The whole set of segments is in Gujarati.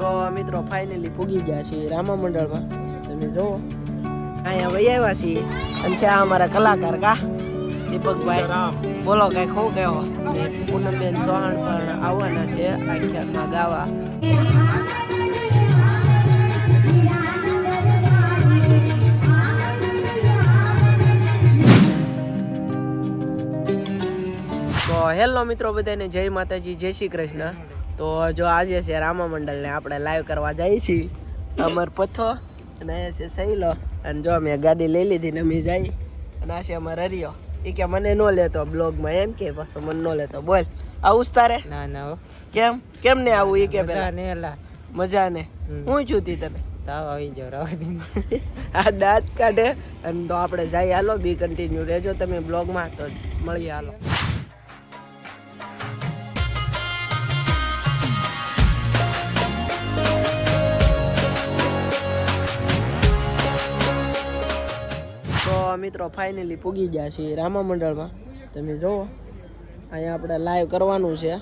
તો મિત્રો ફાઇનલી પૂગી ગયા છીએ રામા મંડળમાં. તમે જુઓ અહીંયા વહી આવ્યા છીએ. અને છે અમારા કલાકાર કા દીપકભાઈ. બોલો કઈ ખો કયો ને પૂનમબેન ચૌહાણ પણ આવવાના છે આખ્યાનમાં ગાવા. તો હેલો મિત્રો બધાને, જય માતાજી, જય શ્રી કૃષ્ણ. તો જો આજે છે રામા મંડળને આપણે લાઈવ કરવા જઈએ છીએ અમર પથ્થો અને એ છે સહેલો અને જો મેં ગાડી લઈ લીધી ને અમે જઈ. અને આ છે અમારે હરિયો. એ કે મને ન લેતો બ્લોગમાં એમ કે પાછો મને ન લેતો. બોલ. આવું તારે ના ના કેમ? કેમ ને આવું એ કે પેલા? ને એલા. મજા ને? હું છું તી તને? તાવ આવી ગયો રાવા દે. આ દાંત કાઢે. અને તો આપણે જઈ હાલો બી કન્ટિન્યુ રહેજો. તમે બ્લોગમાં તો મળીએ હાલો. મિત્રો ફાઇનલી પૂગી ગયા છીએ રામા મંડળમાં. તમે જુઓ અહીંયા આપણે લાઈવ કરવાનું છે.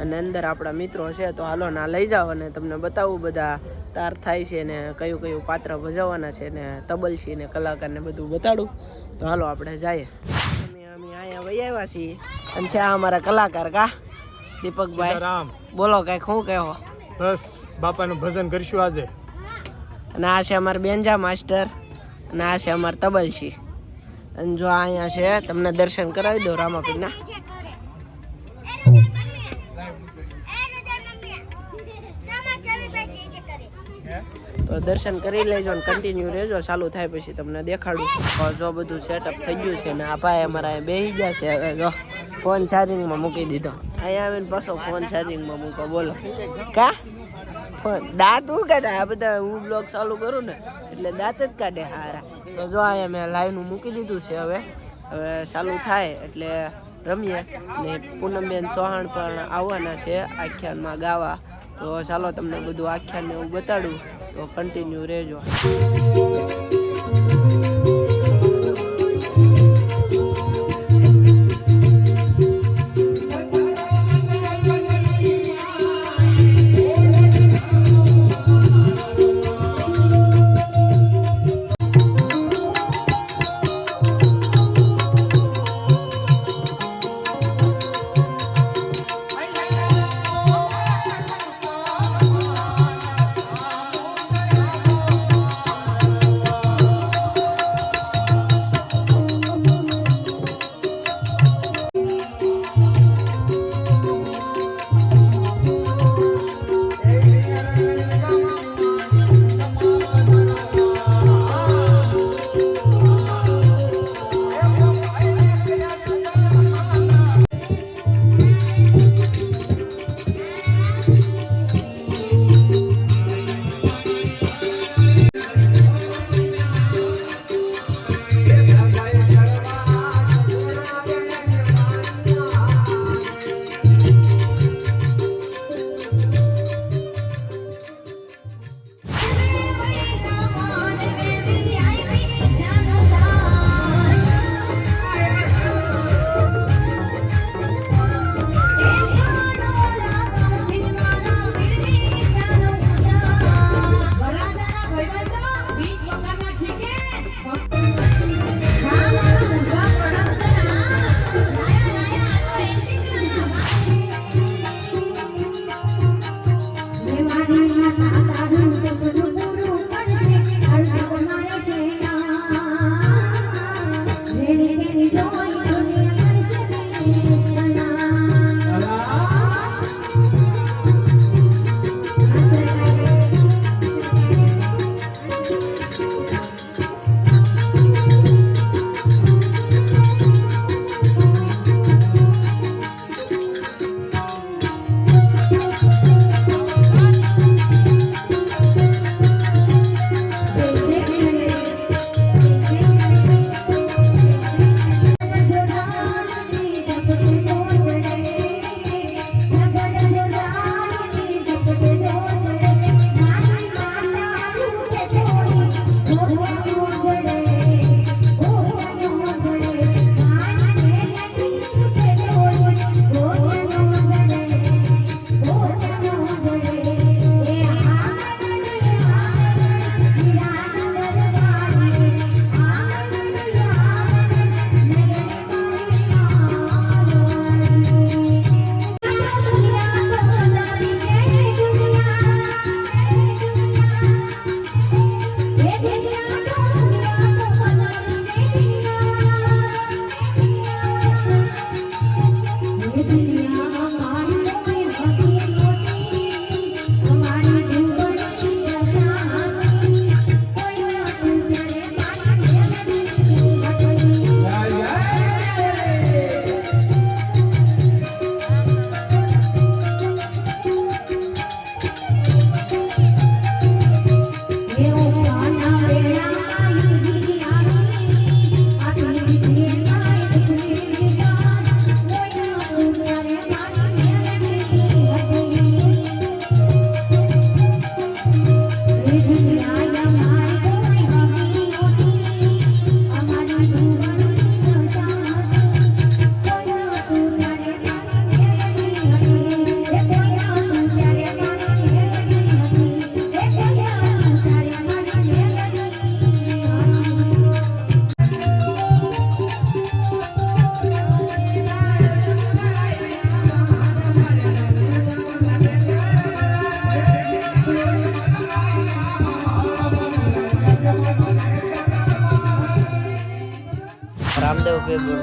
અને અંદર આપણા મિત્રો છે તો હાલો ના લઈ જાઓ અને તમને બતાવું બધા તાર થાય છે ને કયું કયું પાત્ર ભજવવાના છે ને તબલસી ને કલાકારને બધું બતાડું. તો હાલો આપણે જઈએ. અમે અમે અહીંયા વહી આવ્યા છીએ. અને છે આ અમારા કલાકાર કા? દીપકભાઈ. રામ બોલો કાંઈક શું કહેવો બસ બાપાનું ભજન કરશું આજે. અને આ છે અમારા બેન્જા માસ્ટર. અને આ છે અમારા તબલસી અને જો અહીંયા છે, તમને દર્શન કરાવી દો રામાપીરના તો દર્શન કરી લેજો ને કન્ટિન્યુ રહેજો. ચાલુ થાય પછી તમને દેખાડું. જો બધું સેટઅપ થઈ ગયું છે ને આ ભાઈ અમારા અહીંયા બેસી ગયા છે. હવે જો ફોન ચાર્જિંગમાં મૂકી દીધો. અહીંયા આવીને પાછો ફોન ચાર્જિંગમાં મૂકો. બોલો. કા? ફોન. દાંત હું કાઢે? આ બધા હું બ્લોગ ચાલુ કરું ને, એટલે દાંત જ કાઢે હારા. તો જો અહીંયા મેં લાઈવનું મૂકી દીધું છે હવે. હવે ચાલુ થાય એટલે રમીએ. ને પૂનમબેન ચૌહાણ પણ આવવાના છે આખ્યાનમાં ગાવા. તો ચાલો તમને બધું આખ્યાનને એવું બતાડું. તો કન્ટિન્યુ રહેજો.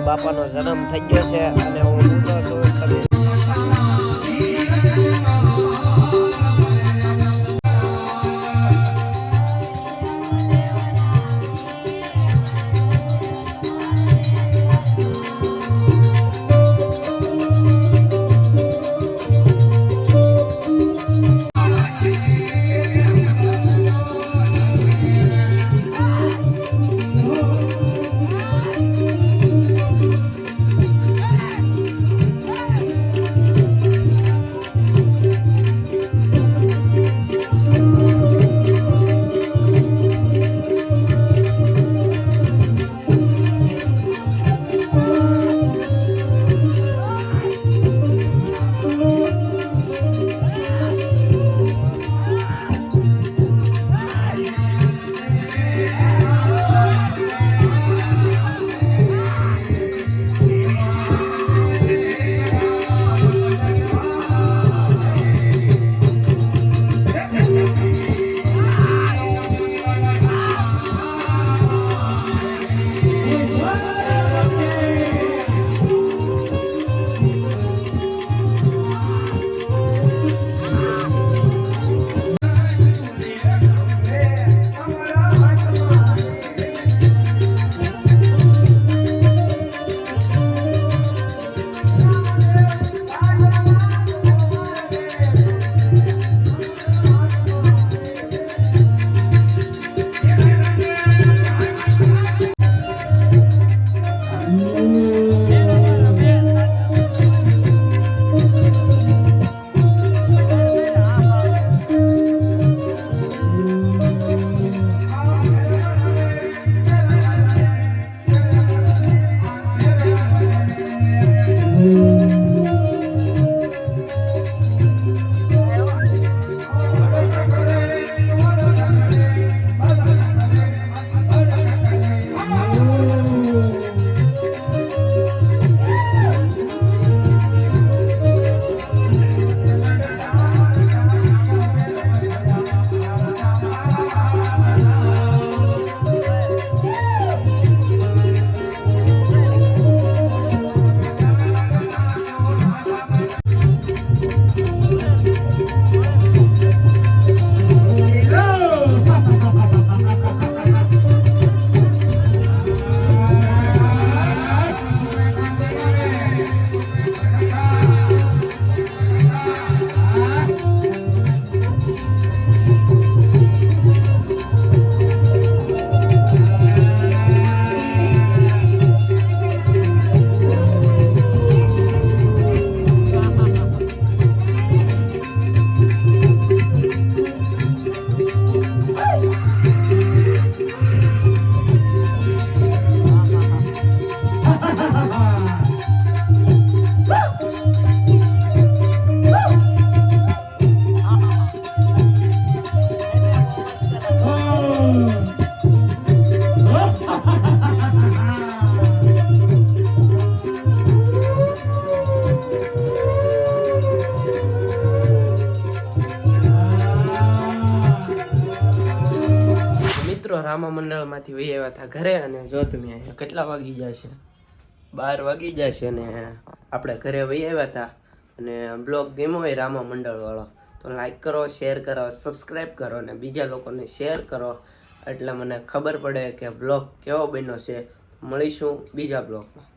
બાપાનો જન્મ થઈ ગયો છે અને હું છું. તમે રામા મંડળમાંથી વહી આવ્યા હતા ઘરે અને જો તમે કેટલા વાગી જશે બાર વાગી છે અને આપણે ઘરે વહી આવ્યા હતા અને બ્લોગ ગેમો હોય રામા મંડળ વાળો તો લાઈક કરો શેર કરો સબસ્ક્રાઈબ કરો અને બીજા લોકોને શેર કરો. એટલે મને ખબર પડે કે બ્લોગ કેવો બન્યો છે. મળીશું બીજા બ્લોગમાં.